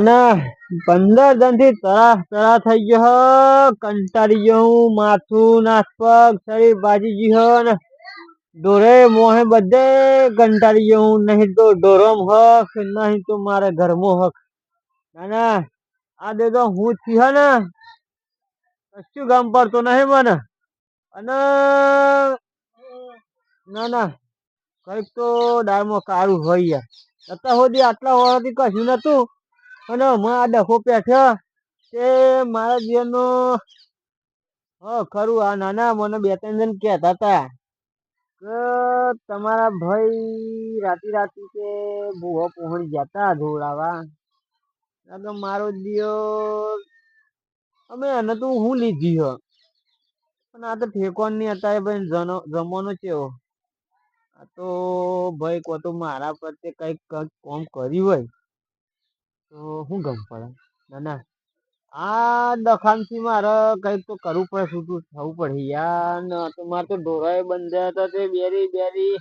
ના ના પંદર દનથી તરા તરા થઈ ગયો કંટાળી ગયો હું, માથું નાસપગ શરીર બાજી ગયો હ ને ઢોરે મોહે બધે કંટાળી ગયો હું. નહીં તો ડોરોમ હક, નહીં તો મારે ઘરમાં હક. ના આ દે તો હું છી ને. કશું ગામ પડતો નહીં મને. અને ના ના, કંઈક તો ડાળમાં કાળું હોય યાર. અત્યાર સુધી આટલા વર્ષથી કશું નતું અને હમણાં આ ડખો પેઠ્યો તે મારા જીવનનો, હ, ખરું, આ નાના મને બે ત્રણ જણ કહેતા હતા કે તમારા ભાઈ રાતી રાતી કે ભૂવો પહોંચી જતા ધોળાવા. તો મારો દિયો, અમે એને તો હું લીધી હ. પણ આ તો ઠેકોનની એ ભાઈ જમાનો ચેવો. આ તો ભાઈ કો તો મારા પ્રત્યે કંઈક કોમ કર્યું હોય. તો શું ગમ પડે? ના ના. આ દખાનથી મારે કંઈક તો કરવું પડે છૂટું થવું પડે યાર. ને, તો મારે તો ઢોરાએ બંધ હતા, તે બેરી બેરી.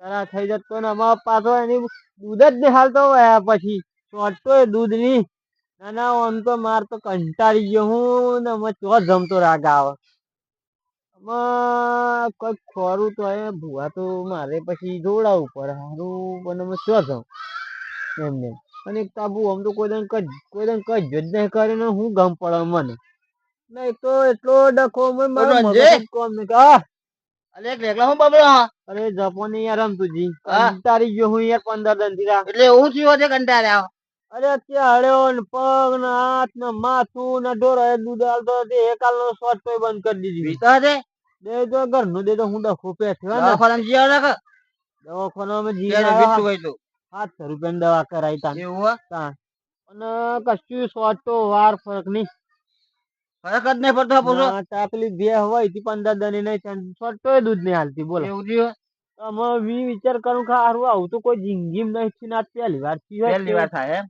તારા થઈ જતો ને અમાર પાછો એની દૂધ જ દેખાડતો હોય પછી. ચોટતો દૂધની ના ના આમ તો માર તો કંટાળી ગયો હું ને અમે ચો જમતો રાગ આવે. આમાં કંઈક ખોરું તો એ ભૂવા તો મારે પછી જોડાવું પડે સારું પણ અમે ચો જમ? એમને અને એક તાબુ આમ તો કોઈ દન કજ કોઈ દન કજ જ નહીં કરે ને હું ગમ પડે મને. નહીં તો એટલો ડખો અમે મારો મગજ કોમ ને કા અરે એક રેગલા હું બબડો અરે જપોની યાર આમ તુજી તારી ગયો હું યાર પંદર દનથી એટલે હું થયો છે કંટાળ્યા અરે ત્યાં હળ્યો ને પગ ને હાથ ને માથું ને ઢોરાએ દૂધ હાલતો તે એકાલ નો શોર્ટ કોઈ બંધ કરી દીધી. વિતા છે દે તો ઘરનું દે તો હું ડખો પેઠ્યો ને. દવાખાનામાં જઈ આવો ને કે? દવાખાનામાં જઈને સાતસો રૂપિયાની દવા કરાઈ તા. એવું હે? અને કશું શોર્ટ તો વાર ફરક નહીં. ફરક જ નહીં પડતો પૂછો ના, તો પેલી બે હોયથી પંદર દની નહીં શોર્ટ તો દૂધ નહીં હાલતી બોલો. એવું થયું અમે વી વિચાર કરું કે હારું આવું તો કોઈ જિંદગી નહીં થી ના પહેલી વારથી હોય પહેલી વાર થાય એમ?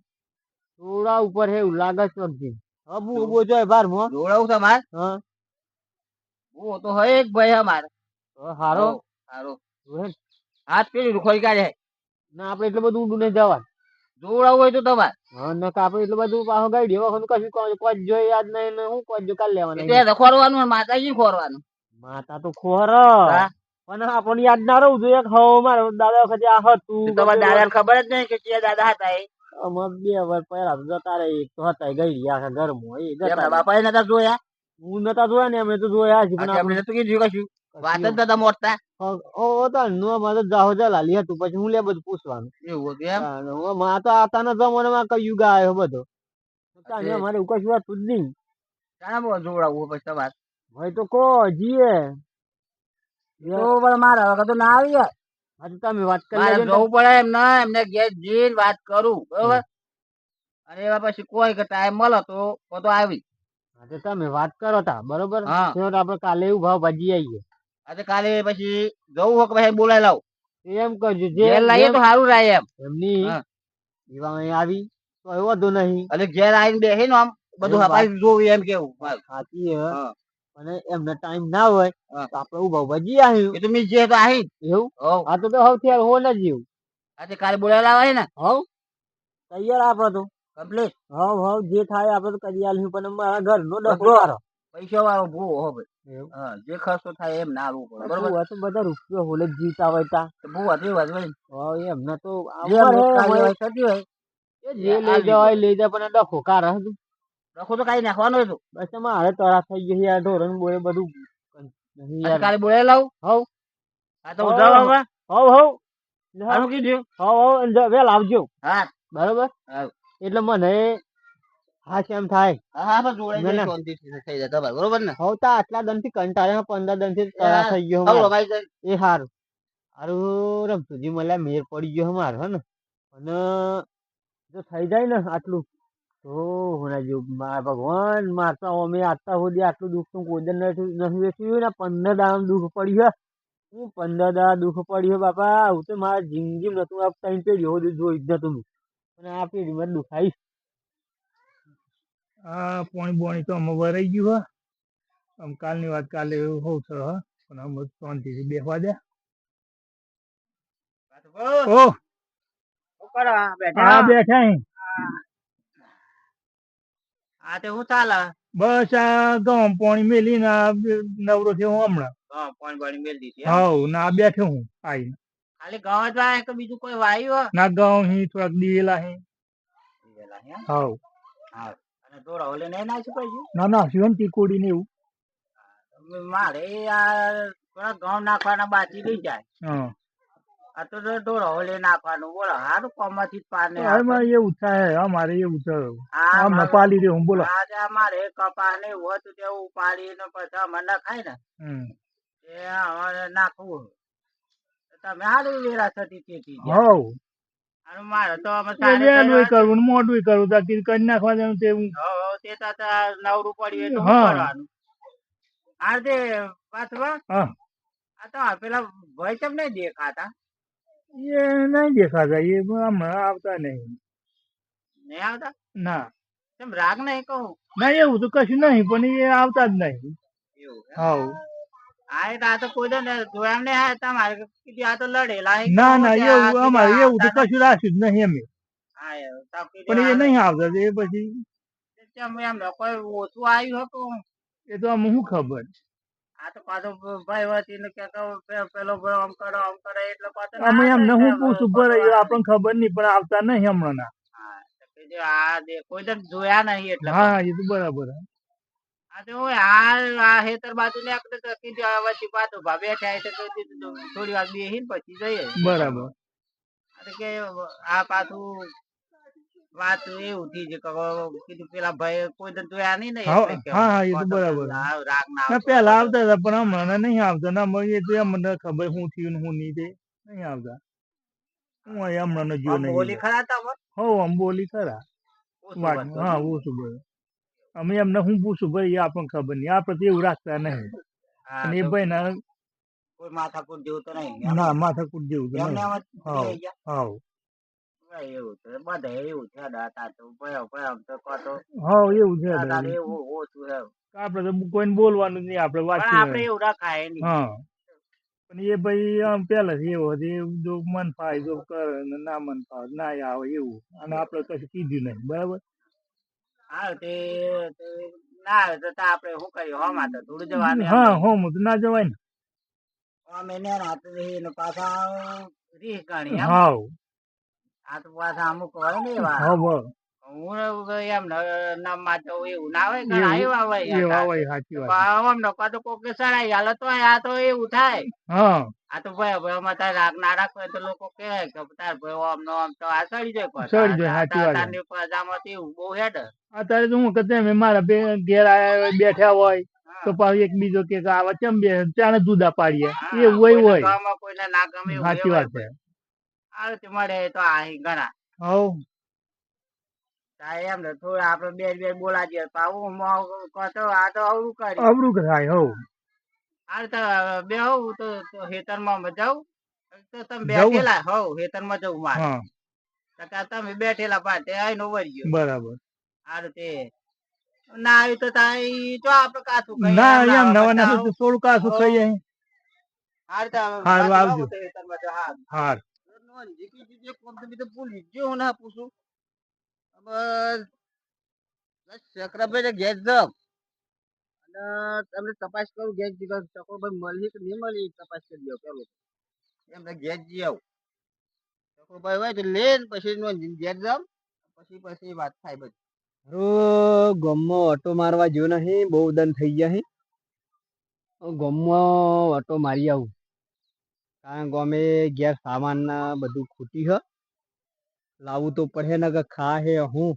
થોડા ઉપર હે લાગે છે વખતે હબુ ઊભો જોય બાર મો જોડાવું તમાર હા. ઓ તો હે એક ભાઈ અમાર. તો હારો. હારો. હાથ પેલી રૂખોઈ કાઢે. ના આપણે એટલું બધું ઊંડું નહીં જવાનું. જોડાવું હોય તો તમારે. હા ને આપણે એટલું બધું પાછો ગાડી વખત કશું કોઈ- કોઈ જોઈ યાદ નહીં ને હું કોઈ જો કાલ લેવાનું એટલે ખોરવાનું માતા માતાજી ખોરવાનું. માતા તો ખોર. પણ આપણને યાદ ના રહું જોઈએ હવ મારે દાદા વખતે આ હતું તમારા દાદા ખબર જ નહીં કે કે દાદા હતા એ? અમે બે વર્ષ પહેલા તો જતા રહે એક તો હતા ગઈ આખા ઘરમાં એ જતા બાપા નતા જોયા? હું નતા જોયા ને અમે તો જોયા છે પણ આજે નતું કીધું કશું? વાત જ નતા મોટતા ઓ નો મને જાહો જલાલી હતું પછી હું લે બધું પૂછવાનું. એવું હતું એમ? માં તો બધો. તાને મારે અમારે વાત તું નહીં. શાના બહુ જોડાવું પછી તમારે? ભાઈ તો કો જીએ. તો પણ મારા વગર તો ના આવી. હા તો તમે વાત કરી લેજો જવું પડે એમ ના એમને ઘેર જઈને વાત કરું બરોબર? અને એવા પછી કોઈ કે ટાઈમ મળે તો તો તો આવી. તમે વાત કરો તા બરોબર? આપડે કાલે એવું ભાવ ભાજી આવીએ આજે કાલે પછી જવું હોય કે પછી બોલાવી લાવ. એમ કરજો જે લઈએ તો સારું રહે એમ. એમની. એવા અહીં આવી તો એ વાંધો નહીં. અને ઘેર આવીને બેસી ને આમ બધું હપાઈ જોવું એમ કેવું. સાચી અને એમને ટાઈમ ના હોય. તો આપણે ઊભા ભજી આવ્યું એ તો મી જે તો આવી એવું? આ તો સૌથી હો ના જીવ. આજે કાલે બોલાવી લાવે ને? હવ. તૈયાર આપડે તો. કમ્પ્લીટ? હવ હવ જે થાય આપડે તો કરી આલ્યું પણ મારા ઘરનો ડખો વાળો. પૈસા વાળો ભૂવો હો ભાઈ. હા જે ખર્ચો થાય એમ ના આવવું પડે બરોબર? તો બધા રૂપિયો હોલે જીતા હોય તા. બહુ વાત હોય ને. એમને તો હોય. થતી હોય એ જે લઈ જવાય લઈ જાય પણ ડખો કાર હે ડખો તો કાઈ નાખવાનું હતું બસ મારે તરા થઈ ગઈ યાર ઢોરણ બોલે બધું. નહીં કાલે બોલે લાવું? હવ. હા તો હવ. ઉધાર લાવવા હવ હવ. સારું કીધું? હવ હવ વેલ આવજો. હા. બરોબર? એટલે મને હા કેમ થાય? હા પણ જોડે. શાંતિથી થઈ તમારે બરોબર ને? હવ તો આટલા દનથી કંટાળે પંદર દનથી થઈ ગયો. એ હારું. હારું રમતુજી મળ્યા મેર પડી ગયો મારો હે ને. અને જો થઈ જાય ને આટલું તો હોના જો માર ભગવાન મારતા અમે આટલા સુધી આટલું દુઃખ તો કોઈ દન નથી વેચ્યું ને. પંદર દાડા દુઃખ પડી છે હું પંદર દાડા દુઃખ પડ્યું બાપા. હું તો મારા જિંદગી નતું આ ત્રણ સુધી જોઈ જ નતું અને આ પેઢીમાં દુખાઈશ આ પોણી બોણી તો અમે વરાઈ ગયું હા. આમ કાલની વાત કાલે એવું હોવ છે હા પણ અમે શાંતિથી બેસવા દે. ઓ. બેઠા? હા બેઠા આ તે હું ચાલે? બસ આ ગામ પાણી મેલી ને નવરો થયો હું હમણાં. હા પાણી મેલ દીધી? હાઉ ના બેઠો હું આઈને ખાલી ગામ જ વાય કે બીજું કોઈ વાયુ હે? ના ગામ હી થોડાક દિવેલા હી. દિવેલા હે? હા. અને દોરા ઓલે ના ના શિવન તીકોડી ને એવું. મારે થોડા ઘઉં નાખવાના બાકી રહી જાય. આ તો દોરા ઓલે નાખવાનું. બોલો હારું કોમમાંથી જ પાર ને એમાં એવું થાય અમારે એવું થયું આ મારું- હું બોલો. આજે અમારે કપાસ ને એવું હતું તે ઉપાડીને પછી અમે નખાય ને. એ અમારે નાખવું તમે હારું વેરા થતી તેથી અને મારે તો વહેલું કરવું મોટું કરવું તો કીધું કરી નાખવા તે નવરું પડ્યું એટલે કરવાનું? આ તે પાછવા આ તો પેલા ભાઈ કેમ નહીં દેખાતા? એ નહીં દેખાતા એ હમણાં આવતા નહીં. નહીં આવતા? ના. કેમ રાગ નહીં કહું? ના એવું તો કશું નહીં પણ એ આવતા જ નહીં. એવું હે. ના ના એવું અમારે એવું તો કશું રાખ્યું જ નહીં અમે પણ એ નહીં આવતા એ પછી એ તો આમ શું ખબર? આ તો પાછો ભાઈ વતી ને કે કહું પે- પેલો ભાઈ આમ કરો આમ કરે એટલે પાછો ના અમે એમને થાય હું પૂછું બધું આપણને ખબર નહીં પણ આવતા નહીં હમણાં ના કોઈ જોયા નહીં એટલે હા એ તો બરાબર થોડી વાર બેહીને પછી જઈએ. બરાબર. આ તો કે આ પાછું વાત એવું થઈ છે કીધું પેલા ભાઈ કોઈ દર જોયા નહીં ને હા, એટલે કે હા, હા, એ તો પાછો બરાબર. રાગ ના પેલા આવતા હતા પણ હમણાં નહીં આવતા. ના મળીએ તો મને ખબર હું થયું હું નહીં તે. નહીં આવતા. હું હમણાં જો આમ હોલી ખરા તમે? હો આમ બોલી ખરા. હા ઓછું બોલે. અમે એમને હું પૂછું ભાઈ એ આપણને ખબર નહીં. આપણે તો એવું રાખતા નહીં. અને એ ભાઈ ના કોઈ માથાકૂટ જેવું તો નહીં. ના માથાકૂટ જેવું તો નહીં. હા. એવું છે બધા એવું છે દાતા તો ભયો ભયો તો કહો તો એવું છે દાદા એવું. ઓછું છે. આપણે તો કોઈને બોલવાનું નહીં વાંચી આપણે એવું રખાય નહીં. હા. પણ એ ભાઈ આમ પહેલાથી એવો હતો એ જો મન ફાય જો કરે ના મન ફાવે ના આવે એવું. અને આપણે કશું કીધું નહીં બરાબર? હા તે ના આવે તો આપણે શું કરીએ? હોમાં તો થોડું જવાનું હા હોમ તો ના જવાય ને. અમે ને ને પાછા રીહ ગણી હાવ. આ તો પાછા અમુક હોય ને એવા. હું એમ નામમાં જવું એવું ના હોય ઘણા એવા હોય એવા હોય સાચી વાત. આમ નકો તો કોક સડાઈ હાલે તો આ તો એવું થાય. આ તો ભાઈ ભાઈ માં તાર રાગ ના તો લોકો કે તાર ભાઈ આમ નો આમ તો આ સડી જાય સડી જાય, સાચી વાત. તારની પજામા એવું બહુ હેડ. અત્યારે તો હું કહેતો એમ મારા બે ઘેર આયા બેઠા હોય તો પાછું એક બીજો કે આ આવા ચમ બે ચાને જુદા પાડીએ. એવું હોય હોય. સાચી વાત છે. આ તો મળે તો આ ઘણા. હવ. એમ ને થોડા આપડે બે બે બોલા તો આવું કહો આ તો અવરું કરી. અવરું કરાય હો આ તો બે હોવ તો હેતરમાં જાઉં તો તમે બેઠેલા બેઠેલા હેતરમાં જવું મારે. હા. તમે બેઠેલા પાટે આઈ નો ગયો. બરાબર. હારું તે. ના આવ્યું તો તાઈ તો આપણે કાચું કહીએ ના એમ નવા બધા થોડું કાથું કહીએ હારું તો હવે આવજો. હારું. હાર જીકી જીકી કોમ તો ભૂલી જ ગયો હું ના પૂછું. ચક્રભાઈ ઘેર જાવ અને તમને તપાસ કરું ગેસ જીગર ચક્રભાઈ મળી કે નહીં મળી, તપાસ કરી દો પેલું. એમને ગેસ જી આવું. ચક્રભાઈ હોય તો લે પછી ગેસ ઘેર પછી પછી વાત થાય બધી. હારું ગામમાં ઓટો મારવા જો નહીં બહુ દન થઈ ગયા હે. ગમો ઓટો મારી આવું. કારણ ગામે ગેર સામાન બધું ખૂટી હ. લાવવું તો પડે ને કે ખા હે. હું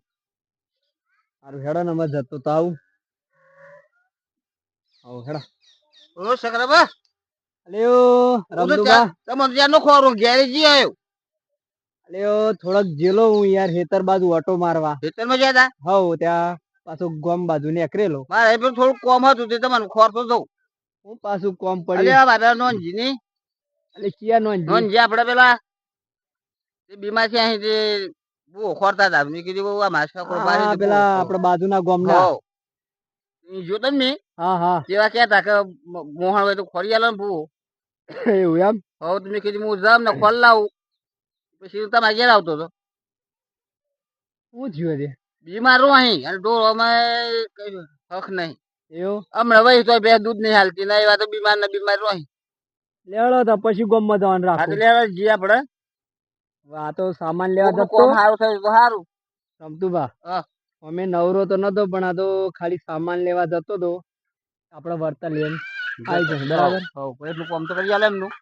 હારું હેડો ને અમે જતો તો આવું. આવું હેડો. ઓ ચક્રભા અલ્યો રમદુબા. તમે ત્યાંનો ખોરો ઘેર જી આવ્યો અલ્યો થોડોક જેલો હું યાર હેતર બાજુ ઓટો મારવા. ખેતરમાં જ્યાં હતા હવ ત્યાં પાછું ગોમ બાજુ નીકળેલો. મારે એ પણ થોડું કોમ હતું તે તમારું ખોરતો હું પાછું કોમ અલે પડ્યું. આ બાબા ની. કિયા નો નોંધી આપડે પેલા તે બીમાર છે અહીં તે બહુ ખોરતા હતા. મેં કીધું બહુ આ માસ હા પેલા આપણા બાજુના ગામના. જોતો ને હા હા. કેવા કહેતા કે મોહણ હોય તો ખોરી આલો ને ભૂ એવું એમ? હવે તમે કીધું હું જામ ને ખોલ લાવું. પછી તમારે ઘેર આવતો હતો. શું થયું છે બીમાર હું અહીં. અને ઢોરોમાં કઈ હક નહીં. એવું? હમણાં વહી તો બે દૂધ નહીં હાલતી. ના એવા તો બીમાર ને બીમાર રહો લેવડો તો પછી ગમમાં જવાનું રાખો. લેવા જઈએ આપણે આ તો સામાન લેવા જતો. સારું થયું તો સારું. અમે નવરો તો નતો પણ આ તો ખાલી સામાન લેવા જતો તો. આપણે વર્તા લેમ આવી જશે બરાબર? એટલું કામ તો કરી આલે એમનું.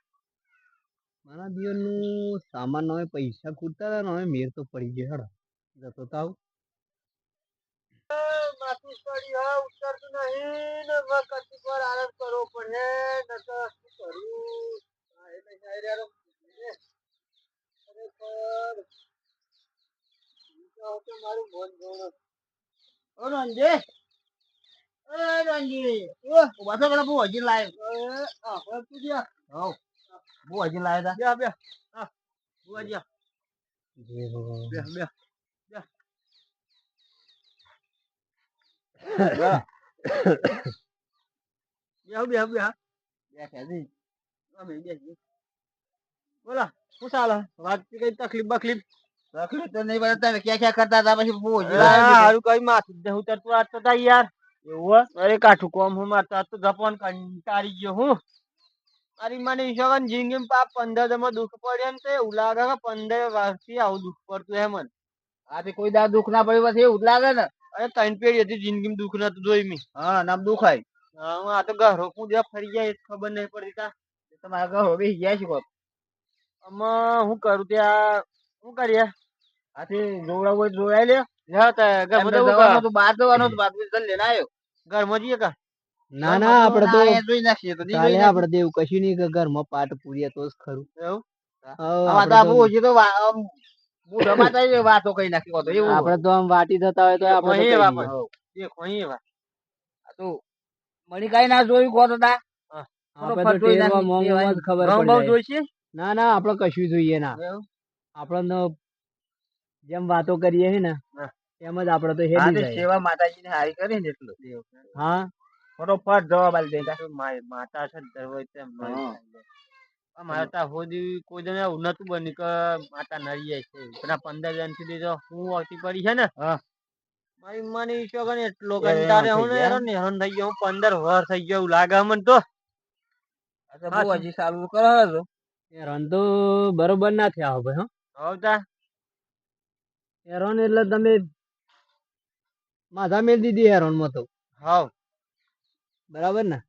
મારા દિવસનું સામાન હોય પૈસા ખૂટતા હતા ને હવે મેર તો પડી ગયો હેડો. જતો તો આવું. માથું પડી હા ઉતરતું નહીં ને હવે કશીક આરામ કરવો પડે ને તો શું કરું? એટલે. ખરેખર વિચાર તો મારું મન ગણો. ઓ રંજે એ રંજી ઓ ઊભા થો પેલા બહુ હજી લાય હવે આપણે તું જ્યાં. હવ બહુ હજી લાય તા જા બે બહુ હજી બે બે બે બે બે બે ખેજી અમે બેસીએ. બોલો શું ચાલે? વાત કઈ તકલીફ બકલીફ? તકલીફ તો નહીં પડે તમે ક્યાં ક્યાં કરતા હતા? પછી બહુ હજી હા, લાય હારું કઈ માથું ઉતરતું આજ તો તા યાર. એવું અરે કાઠું કોમ હું મારતા આજ તો જપન કંટાળી ગયો હું. મારી મને ઈશ્વર જિંદગી પાપ પંદર દમાં દુઃખ પડે ને તો એવું લાગે કે પંદર વર્ષથી આવું દુઃખ પડતું એમ જ આથી કોઈ દાડ દુઃખ ના પડ્યું પછી એવું લાગે ને. અરે ત્રણ પેઢી હતી જિંદગીમાં દુઃખ નતું જોઈ મી. હા નામ દુખાય. હા, હું આ તો ઘરો હું જ્યાં ફરી જાય એ ખબર નહીં પડતી તા. તમારા ઘરો બેસી ગયા છે કોક. આમાં હું કરું ત્યાં શું કરીએ? આથી જોવડાવું હોય તો લે. બહાર જવાનું આવ્યો. ઘરમાં જઈએ કા? ના ના આપડે તો તો આપડે એવું કશું નહીં કે ઘરમાં પાટ પૂરીએ તો જ ખરું. એવું? આપડે તો- આમ વાટી થતા હોય તો આપડે તો અહીં કઈ ના જોયું કોત હતા ખબર ના ના આપડે કશું જોઈએ ના? આપડે જેમ વાતો કરીએ ને. એમ જ આપડે તો હેડી સેવા માતાજી ને હારી કરી ને એટલું. હા? ફટોફટ જવાબ આલી દેતા. માતા છે ને ધરવાઈ તેમ ત્યાં હોદી કોઈ જણ એવું નતું બન્યું કે માતા નરી જાય છે પેલા પંદર જણ સુધી તો હું આવતી પડી છે ને હા. મારી મને ઈચ્છો કે એટલો કંટાળે હું ને હેરાન હેરાન થઈ ગયો. હું પંદર વર થઈ ગયો એવું લાગે મને તો. હજી સારું કરો છો. હેરાન તો બરોબર ના થયા ભાઈ હો. હવે તા હેરાન એટલે તમે માથા મેળ દીધી હેરાનમાં તો. હાવ. બરાબર ને?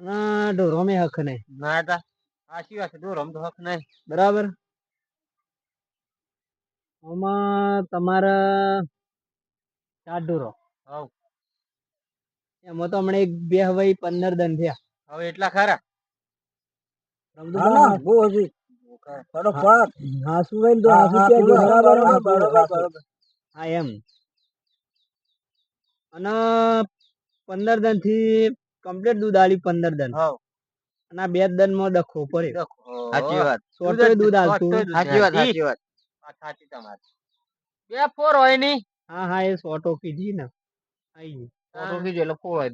ના ઢોરો મે હક નહીં ના તા સાચી વાત આમ તો હક નહીં બરાબર. આમાં તમારા ચાર ઢોરો. હાવ. એમાં તો હમણાં એક બે હવાઈ પંદર દન થયા. હવે એટલા ખરા? રમતું બહુ હજી. ફટોફટ હા ભાઈ તો હા, હાસુ હા, કહેજો. બરાબર ને? બરોબર, બરોબર. હા એમ. અને પંદર દનથી કમ્પ્લીટ દૂધ આલી પંદર દન. અને બે દનમાં ડખો. પડ્યો સાચી વાત. સોટોય દૂધ આલતું. સાચી વાત સાચી વાત. સાચી તમારી. બે ફોર હોયની. હા હા એ સોટો કીધી ને. આઈ. ફોટો કીધું એટલે ફોર.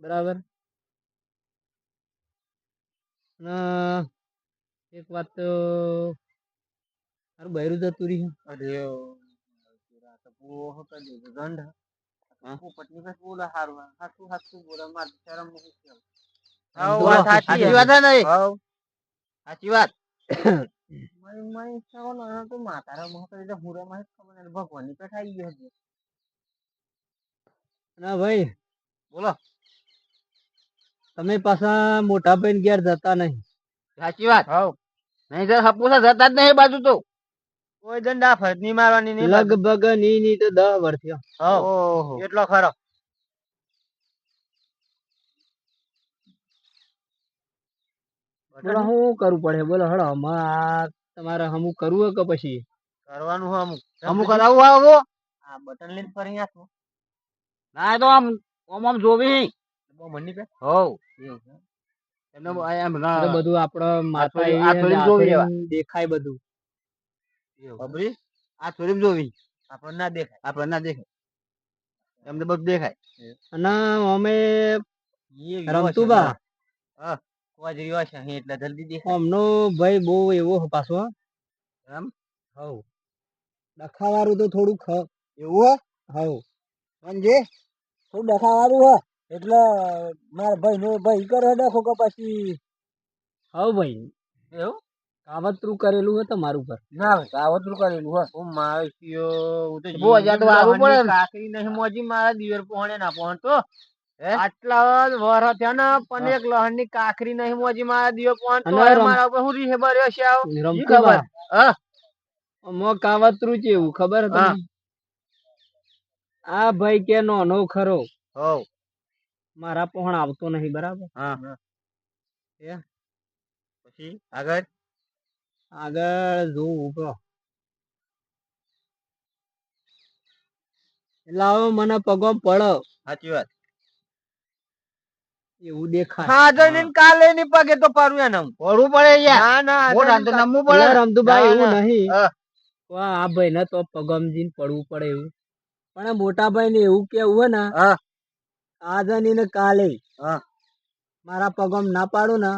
બરાબર. અને એક વાત તો મારું બૈરું જતું રહ્યું. અરે ગંધ હા? પોપટની પાસે બોલે હારું હાચું હાચું બોલે મારે શરમ તો વાત સાચી. વાત હે ને હાવ. સાચી વાત. હોય ને નહીં પેઠ આવી ગયો ના ભાઈ બોલો. તમે પાછા મોટા ભાઈ ઘેર જતા નહીં. સાચી વાત. હાવ. નહીં તો હપુસા જતા જ નહીં બાજુ તો. કોઈ દંડા ફરજ નહીં મારવાની નહીં લગભગની ની તો દહ વર્ષ થયો. એટલો ખરો. બોલો હું કરવું પડે? બોલો હળો માં તમારે હમું કરવું કે પછી? કરવાનું હું અમુક. અમુક કરાવું આવો આ બટન લઈને ફરી આખું. ના એ તો આમ આમ આમ જોવી બહુ પે હોવ. એમને એમ ના તો બધું આપડે માથા આ થોડી જોવી દેખાય બધું. ખબરી આ થોડી જોવી. આપણને ના દેખાય. આપણે ના દેખાય. એમને બધું દેખાય. અને અમે એ રમતું બા કોઈ જ રહ્યો છે. અહીં એટલે જલ્દી દેખાય. અમનો ભાઈ બહુ એવો પાછો એમ? હવ. ડખાવાળું તો થોડું ખ એવું હવ. સમજે થોડું ડખાવાળું હે. એટલે મારા ભાઈ નો ભાઈ કરે નાખો કે પછી? હવ ભાઈ એવું? કાવતરું કરેલું હતું મારું પર ના કાવતરું કરેલું હે. ઓ મારે કયો હું તો બહુ હજાર તો આવું પડે કાકરી નહીં મોજી મારા દિયર પહોણે ના પહોંચતો હે? આટલા વર થયા ને પણ એક લહણની કાકરી નહીં મોજી મારા પહોંચતો અને મારા ઉપર હું રીહે ભર્યો છે આવ? ખબર. હા. મો કાવતરું છે એવું ખબર હા. આ ભાઈ કે નો નો ખરો. હવ. મારા પહોણ આવતો નહીં બરાબર? હા. પછી આગળ? આગળ જોવું ઊભો એટલે મને પગો પડો. સાચી વાત. એવું દેખાય. હા તો એને કાલે ની પગે તો પારું એના પડવું પડે યાર. ના ના મોટા તો નમવું પડે. એટલે એવું. નહીં. હા. આ ભાઈ ને તો પગમજીને પડવું પડે એવું. પણ આ મોટા ભાઈ ને એવું કેવું હે ને હા. આજે ની ને કાલે. હા. મારા પગમ ના પાડું ને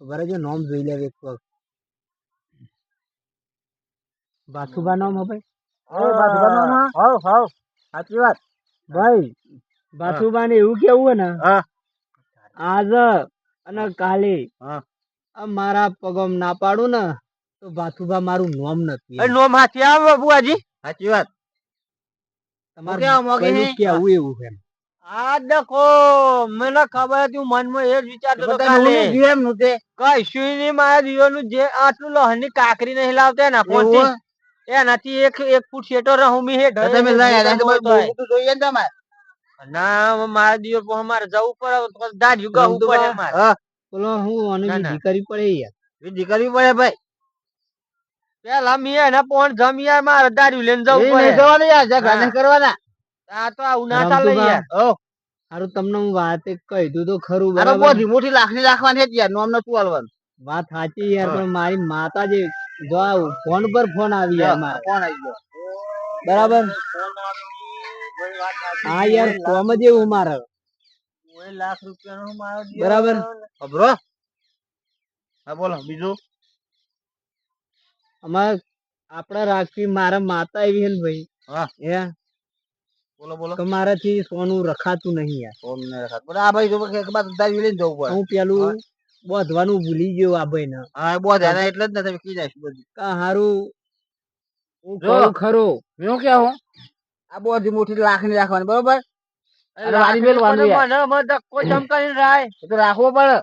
બરાબર જો નોમ જોઈ લે એક પગ બાથુબા નામ હવ હવ. સાચી વાત. ભાઈ બાથુબા ને એવું કેવું હે ને હા. આજે અને કાલે હા. મારા પગમ ના પાડું ને તો બાથુબા મારું નોમ નથી. નોમ હાથી આવે બુઆજી. સાચી વાત. કેવા મોગે પેલું હે? કેવું એવું છે આ દેખો મને ખબર હતી મનમાં એ જ વિચારતો હતો કાલે. એમ નું તે? કશું નહીં મારા દિયોનું જે આટલું લહણની કાકરી નહીં લાવતા ને એવું એનાથી એક એક ફૂટ શેટો રહું મી હે તમે લઈ તો ઢળે બધું બધું જોઈએ ને તમારે. ના મારા દિયો પર મારે જવું પડે દાઢી ગહવું પડે મારે. બોલો હું અને. કરવી પડે યાર. વિધિ કરવી પડે ભાઈ. પેલા મી એના પોણ જમમાં મારે લઈને જવું પડે. જવાનું યાર હા. કરવાના. આ તો આ ઉનાતા લઈ યાર. ઓ હારું તમને હું વાત કહી દઉં તો ખરું બરાબર. બધી મોટી લાખની રાખવાની છે યાર નોમ નતું હાલવાનું. વાત સાચી યાર પણ મારી માતા જે જો આ ફોન પર ફોન આવી યાર મારા. ફોન આવી ગયો. બરાબર? હા યાર કોમ જ એવું મારે. લાખ રૂપિયાનો મારો બરાબર. ખબરો હા બોલો બીજું? અમારે આપડે રાખવી મારા માતા એવી હે ભાઈ. હા. હે? બોલો બોલો. કે મારાથી સોનું રખાતું નહીં યાર. ઓમ ને રખાત. પણ આ ભાઈ તો એક બાદ દાવી લઈને જવું પડે. હું પેલું બોધવાનું ભૂલી ગયો આ ભાઈ ને. હા બહુ ધ્યાન એટલે જ ને તમે કી જાય બધું. હારું? હું કહું ખરો. હું? કેવું આ બધી મોટી રાખવાની બરોબર? લાખ ચમકાઈને રાય. તો રાખવો પડે.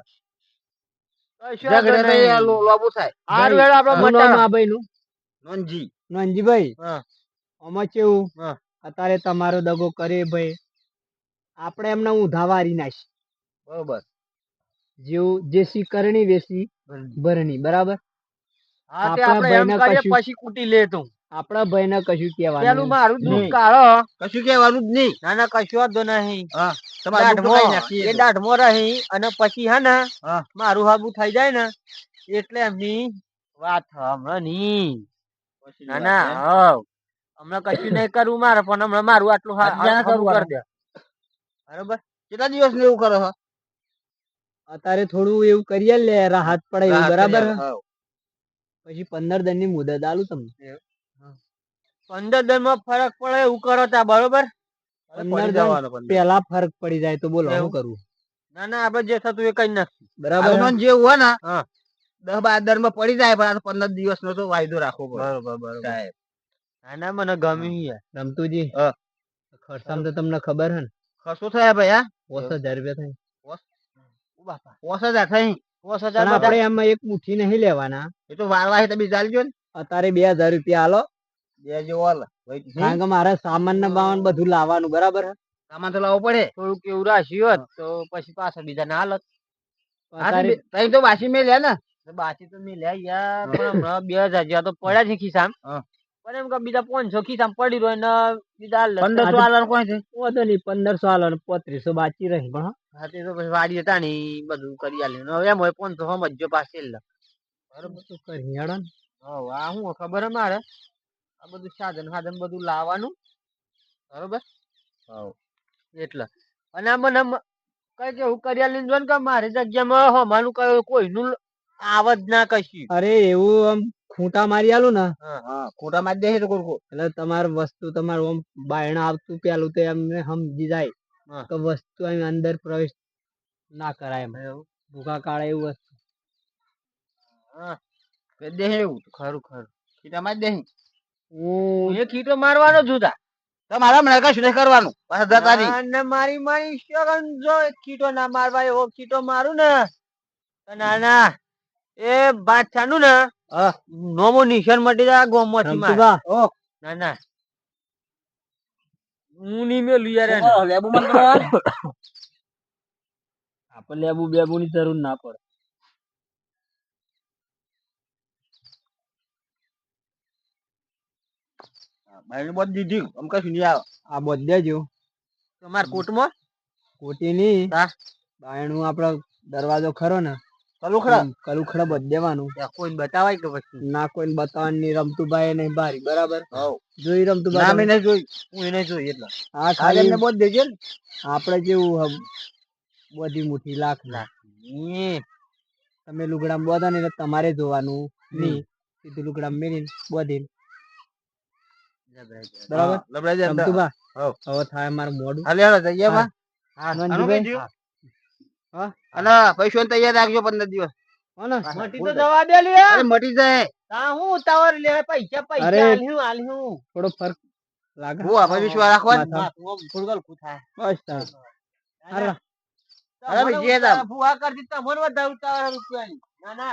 અત્યારે તમારો દગો કરે ભાઈ. આપણે એમને ઊંધા વારી નાખી. બરોબર. જેવું જેસી કરણી વેસી ભરણી. બરાબર? પછી કૂટી લે તું. આપણા ભાઈ ને કશું કેવાનું મારું દુઃખ નહીં. કાઢો. કશું કેવાનું જ નહીં. ના ના કશું વાંધો નહીં. હા. એ દાઢમો રહી અને પછી હે ને મારું હાબુ થઈ જાય ને એટલે એમની વાત હમણાં નહીં ના ના હવ. હમણાં કશું નહીં કરવું મારે પણ હમણાં મારું આટલું હા- અત્યારે કરી દે. બરોબર. કેટલા દિવસ એવું કરો છો? અત્યારે થોડું એવું કરીએ લે રાહત પડે એવું બરાબર? પછી પંદર દિનની મુદત આલું તમને. પંદર દિનમાં ફરક પડે એવું કરો તા બરોબર? પંદર જણ પેલા ફરક પડી જાય તો બોલો શું કરવું ના ના આપડે જે થતું એ કઈ નાખી બરાબર. જે હોય ને દસ બાર દરમાં પડી જાય પણ આ પંદર દિવસ નો તો વાયદો રાખવો બરોબર બરોબર. સાહેબ. ના ના મને ગમ્યું રમતુજી હા. તો તમને ખબર હે ને? ખર્ચો થયા ભાઈ હા? પોસ હજાર રૂપિયા થાય. ઓ પોસ હજાર થઈ પોસ હજાર આપણે એમાં એક મુઠ્ઠી નહીં લેવાના. એ તો વારવા તમે ચાલજો ને. અત્યારે બે હજાર રૂપિયા આલો. કારણ કે મારે સામાન ને બાવન બધું લાવવાનું બરાબર હે? સામાન તો લાવવો પડે. થોડુંક એવું રાખ્યું હોત તો પછી પાછા બીજા ના હાલત. તો અત્યારે તઈ તો વાસી મેં લે ને. તો તો મેં લે યાર પણ હમણાં બે હજાર જેવા તો પડ્યા છે ખિસ્સામાં. પણ એમ કે બીજા પાંચસો ખિસ્સામાં પડી રહ્યો ને બીજા પંદરસો હાલવાનું કોઈ છે? વધુ નહીં પંદરસો હાલવાનું પત્રીસો બાકી રહી. પણ હા. તે તો પછી વાડી હતા ને બધું કરી આલે હવે એમ હોય પાંચસો સમજો પાસે બરોબર. તો કરી હેડો ને. હવે આ ખબર હે મારે? આ બધું સાધન સાધન બધું લાવવાનું. બરોબર? એટલે. અને આ મને કઈ કેવું કરી આલીને જો ને કે મારી જગ્યામાં હમાનું કયો કોઈનું આવત ના કશી. અરે એવું આમ ખૂંટા મારી આલું ને? ખૂંટા ખોટા દેશે તો એટલે તમાર વસ્તુ તમારું આમ બાયણા આવતું પેલું તો એમને સમજી જાય. હા. કે વસ્તુ અહીં અંદર પ્રવેશ ના કરાય એમ. ભૂખા કાળે એવું વસ્તુ. દે દેહ એવું ખરું ખરું. ખીટા માં જ દે છે. હું. એ કીટો મારવાનો જુદા તમારા મને કશું નહીં કરવાનું? પાછા જતા નહીં અને મારી મારી શગન જો કીટો ના મારવા એવો કીટો મારું ને. ના ના. એ બાદશાહનું ને નોમો નિશાન મટી જાય રમતુભા, ઓ. ના ના. હું નહીં મેલું યાર. લેબુ કરવા આપણે લેબુ બેબુ ની જરૂર ના પડે. ભાઈ બધ દીધી. આમ કશું નહીં આવે. આ બધે દેજો. તમાર કોટમાં? કોટી ની હા. બાયણું આપડે દરવાજો ખરો ને. કલુખડા? કલુખડા બધ દેવાનું. કોઈ બતાવાય કે પછી? ના કોઈ બતાવવાનું નહીં. રમતુભાઈ નહીં બારી બરાબર? જોઈ રમતું રમતુભાઈ નામે? નહીં જોઈ. હું એને જોઈ એટલે. હા ખાલી એમને બધ દેજે ને. આપડે જેવું બધી મુઠી લાખ લાખ તમે લુગડા બોધા ને એટલે તમારે જોવાનું. નહીં. સીધું લુગડા મેળીને બોધી જબરા જબરા. બરાબર? લબડાઈ જાય અંદર. હવે. થાય મારું મોઢું હાલે હાલો જઈએ બા. હા, આનું મંજુભાઈ? કીધું? હા. અને પૈસો તૈયાર રાખજો પંદર દિવસ. મટી તો જવા દે લ્યા અરે મટી જાય તા હું ઉતાવળ લે. પૈસા પૈસા આલ્યું આલ્યું. થોડો ફરક લાગે. હું આપણે વિશ્વાસ થોડું ગલકું થાય. બસ. અરે વધારે ઉતાવળ રૂપિયાની. ના ના.